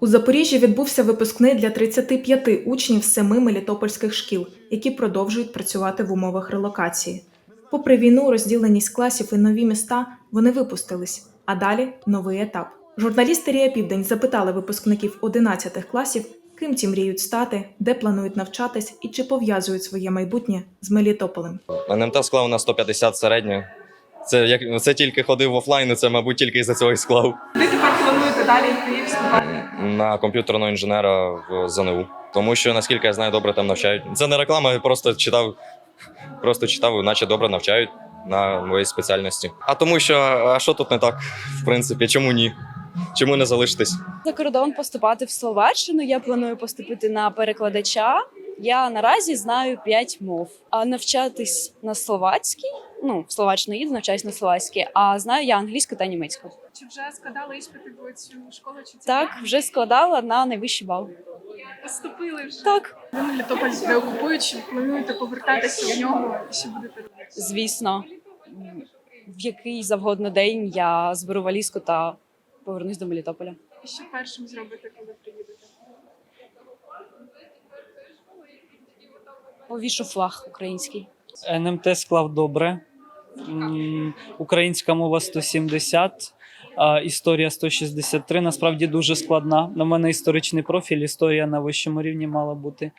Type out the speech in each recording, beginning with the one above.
У Запоріжжі відбувся випускний для 35 учнів з семи мелітопольських шкіл, які продовжують працювати в умовах релокації. Попри війну, розділеність класів і нові міста, вони випустились. А далі новий етап. Журналісти Рія Південь запитали випускників 11 класів, ким ті мріють стати, де планують навчатись і чи пов'язують своє майбутнє з Мелітополем. НМТ склав на 150 середнє. Це як це тільки ходив в офлайн, це, мабуть, тільки із-за цього і склав. Ви тепер плануєте далі йти вступати? На комп'ютерного інженера в ЗНУ. Тому що, наскільки я знаю, добре там навчають. Це не реклама, я просто читав, просто читав, наче добре навчають на моїй спеціальності. А тому що, а що тут не так, в принципі, чому ні? Чому не залишитись? За кордон поступати в Словаччину. Я планую поступити на перекладача. Я наразі знаю 5 мов. А навчатись на словацькій, ну в Словаччину їду, навчаюсь на словацькій, а знаю я англійську та німецьку. Чи вже складали іспити в цю школу? Чи Так, вже складала на найвищий бал. поступили вже? Так, Ви Мелітополь де окупують, чи плануєте повертатися в нього і що будете робити? звісно, в який завгодно день я зберу валізку та повернусь до Мелітополя. І що першим зробите, коли приїдете? Повішу флаг український. НМТ склав добре. Українська мова 170, а історія 163. Насправді дуже складна. На мене історичний профіль, історія на вищому рівні мала бути.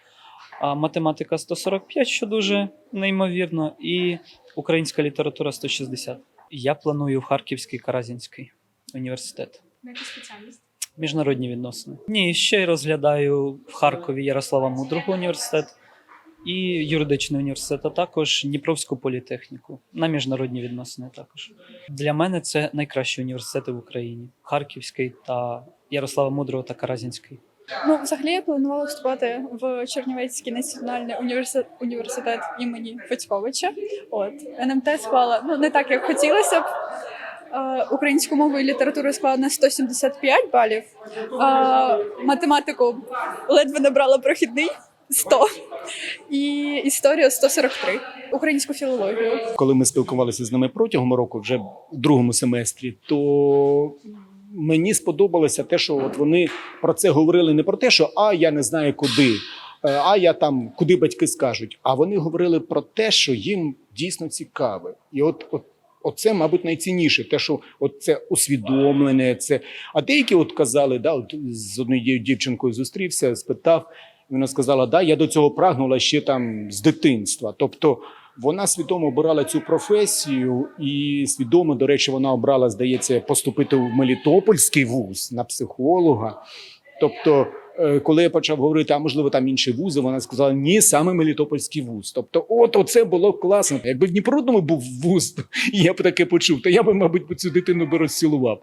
А математика 145, що дуже неймовірно, і українська література 160. Я планую в Харківський Каразінський університет. На яку спеціальність? Міжнародні відносини. Ні, ще й розглядаю в Харкові Ярослава Мудрого університет і юридичний університет, а також Дніпровську політехніку на міжнародні відносини. Також для мене це найкращі університети в Україні: Харківський та Ярослава Мудрого та Каразінський. Ну, взагалі я планувала вступати в Чернівецький національний університет, університет імені Федьковича. От НМТ склала ну не так, як хотілося б. Е, Українську мову і літературу склала на 175 балів. Е, Математику ледве набрала прохідний 100. І історію 143. Українську філологію. коли ми спілкувалися з ними протягом року, вже в другому семестрі, то мені сподобалося те, що от вони про це говорили не про те, що а я не знаю куди, е, а я там куди батьки скажуть. А вони говорили про те, що їм дійсно цікаве. І от, от Оце, мабуть, найцінніше, те, що от це усвідомлене, це. А деякі от казали, да, от з однією дівчинкою зустрівся, спитав. І Вона сказала: да, я до цього прагнула ще там з дитинства. Тобто вона свідомо обирала цю професію, і свідомо, до речі, вона обрала, здається, поступити в Мелітопольський вуз на психолога. Тобто, е, коли я почав говорити, а можливо там інші вузи, вона сказала: ні, саме Мелітопольський вуз. Тобто, от оце було класно. Якби в Дніпродному був вуз, і я б таке почув, то я би, мабуть, цю дитину би розцілував.